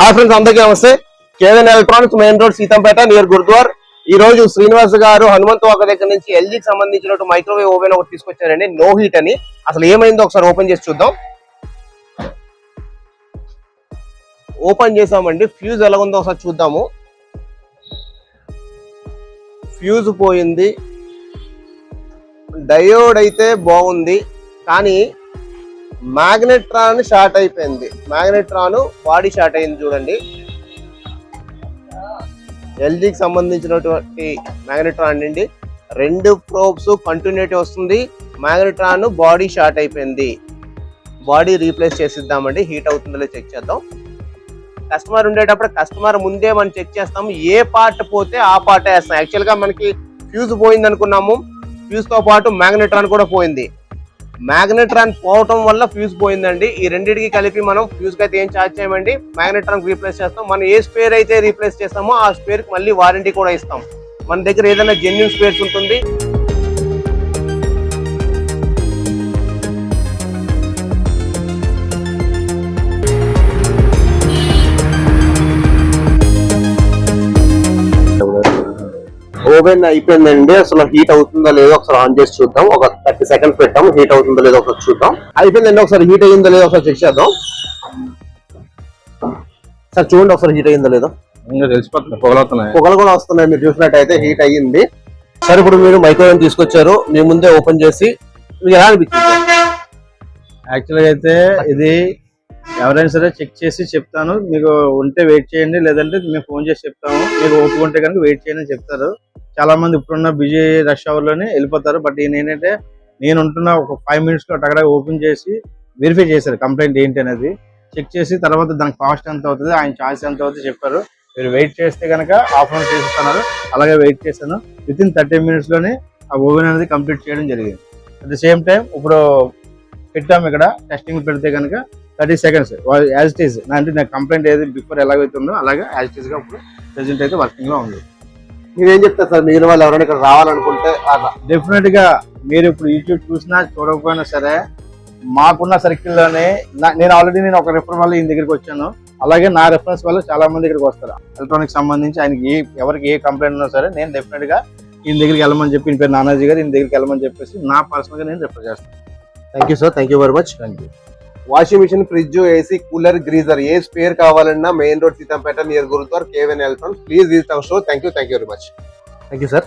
Hi friends అందరికీ నమస్తే. Kevan electronics main road Seethampeta near Gurudwar ఈ రోజు శ్రీనివాస్ గారు హనుమంత్ ఒక దగ్గర నుంచి ఎల్జీకి సంబంధించిన మైక్రోవేవ్ ఓవెన్ ఒకటి తీసుకొచ్చారండి. నో హీట్ అని. అసలు ఏమైందో ఒకసారి ఓపెన్ చేసి చూద్దాం. ఓపెన్ చేసామండి. ఫ్యూజ్ ఎలా ఉందో ఒకసారి చూద్దాము. ఫ్యూజ్ పోయింది. డయోడ్ అయితే బాగుంది. కానీ మ్యాగ్నెట్రాన్ షార్ట్ అయిపోయింది. మ్యాగ్నెట్రాన్ బాడీ షార్ట్ అయింది చూడండి. ఎల్జీకి సంబంధించినటువంటి మ్యాగ్నెట్రాన్ అండి. రెండు ప్రోబ్స్ కంటిన్యూటీ వస్తుంది. మ్యాగ్నెట్రాన్ బాడీ షార్ట్ అయిపోయింది. బాడీ రీప్లేస్ చేసిద్దామండి. హీట్ అవుతుందో చెక్ చేద్దాం. కస్టమర్ ఉండేటప్పుడు కస్టమర్ ముందే మనం చెక్ చేస్తాము ఏ పార్ట్ పోతే ఆ పార్ట్ వేస్తాం. యాక్చువల్గా మనకి ఫ్యూజ్ పోయింది అనుకున్నాము ఫ్యూజ్తో పాటు మ్యాగ్నెట్రాన్ కూడా పోయింది. మ్యాగ్నెట్రాన్ పోవటం వల్ల ఫ్యూజ్ పోయిందండి. ఈ రెండింటికి కలిపి మనం ఫ్యూజ్ అయితే ఏం ఛార్జ్ చేయమండి? మ్యాగ్నెట్రాన్ రీప్లేస్ చేస్తాం. మనం ఏ స్పేర్ అయితే రీప్లేస్ చేస్తామో ఆ స్పేర్కి మళ్ళీ వారంటీ కూడా ఇస్తాం. మన దగ్గర ఏదైనా జెన్యున్ స్పేర్స్ ఉంటుంది. ఓవెన్ అయిపోయిందండి. అసలు హీట్ అవుతుందో లేదో ఒకసారి ఆన్ చేసి చూద్దాం. ఒక థర్టీ సెకండ్స్ పెట్టాం. హీట్ అవుతుందో లేదో ఒకసారి చూద్దాం. అయిపోయిందండి. ఒకసారి హీట్ అయ్యిందో లేదో ఒకసారి చెక్ చేద్దాం. సార్ చూడండి ఒకసారి హీట్ అయ్యిందో లేదో. తెలిసిపోతుంది. పొగలవుతున్నాయి పొగలు కూడా వస్తున్నాయి. మీరు చూసినట్టయితే హీట్ అయ్యింది. సరే ఇప్పుడు మీరు మైక్రోవేవ్ తీసుకొచ్చారు. మీ ముందే ఓపెన్ చేసి మీకు ఎలా అనిపించింది? యాక్చువల్గా అయితే ఇది ఎవరైనా సరే చెక్ చేసి చెప్తాను. మీకు ఉంటే వెయిట్ చేయండి. లేదంటే మేము ఫోన్ చేసి చెప్తాము. మీకు ఓపిక ఉంటే కనుక వెయిట్ చేయండి చెప్తారు. చాలా మంది ఇప్పుడున్న బిజీ రష్ అవర్లోనే వెళ్ళిపోతారు. బట్ ఈయన ఏంటంటే నేను ఉంటున్న ఒక ఫైవ్ మినిట్స్లో అక్కడ ఓపెన్ చేసి వెరిఫై చేశారు కంప్లైంట్ ఏంటి అనేది. చెక్ చేసి తర్వాత దానికి కాస్ట్ ఎంత అవుతుంది ఆయన ఛార్జ్ ఎంత అవుతుంది చెప్పారు. మీరు వెయిట్ చేస్తే కనుక హాఫ్ అన్ అవర్ చేస్తున్నారు అలాగే వెయిట్ చేశాను. విత్ ఇన్ థర్టీ మినిట్స్లోనే ఆ ఓవెన్ అనేది కంప్లీట్ చేయడం జరిగింది. అట్ ద సేమ్ టైం ఇప్పుడు పెట్టాము ఇక్కడ టెస్టింగ్ పెడితే కనుక thirty seconds as it is అంటే నాకు కంప్లైంట్ ఏది బిఫోర్ ఎలాగైతుందో అలాగే యాజ్ ఇట్ ఈస్గా ఇప్పుడు ప్రెసెంట్ అయితే వర్కింగ్లో ఉంది. మీరేం చెప్తారు సార్? మిగిలిన వాళ్ళు ఎవరైనా ఇక్కడ రావాలనుకుంటే అలా. డెఫినెట్గా మీరు ఇప్పుడు యూట్యూబ్ చూసినా చూడకపోయినా సరే మాకున్న సర్కిల్లోనే నా- నేను ఆల్రెడీ నేను ఒక రెఫర్ వల్ల ఈయన దగ్గరికి వచ్చాను. అలాగే నా రెఫరెన్స్ వల్ల చాలా మంది దగ్గరికి వస్తారు. ఎలక్ట్రానిక్స్ సంబంధించి ఆయనకి ఏ ఎవరికి ఏ కంప్లైంట్ ఉన్నా సరే నేను డెఫినెట్గా ఈయన దగ్గరికి వెళ్ళమని చెప్పి ఈయన పేరు నానాజీ గారు ఈయన దగ్గరికి వెళ్ళమని చెప్పేసి నా పర్సనల్గా నేను రెఫర్ చేస్తాను. Thank you sir thank you very much thank you washing machine fridge AC cooler geyser A spare కావాలన్నా main road Seethampeta near Gurudwar Keven electronics. Please visit our show. Thank you thank you very much thank you sir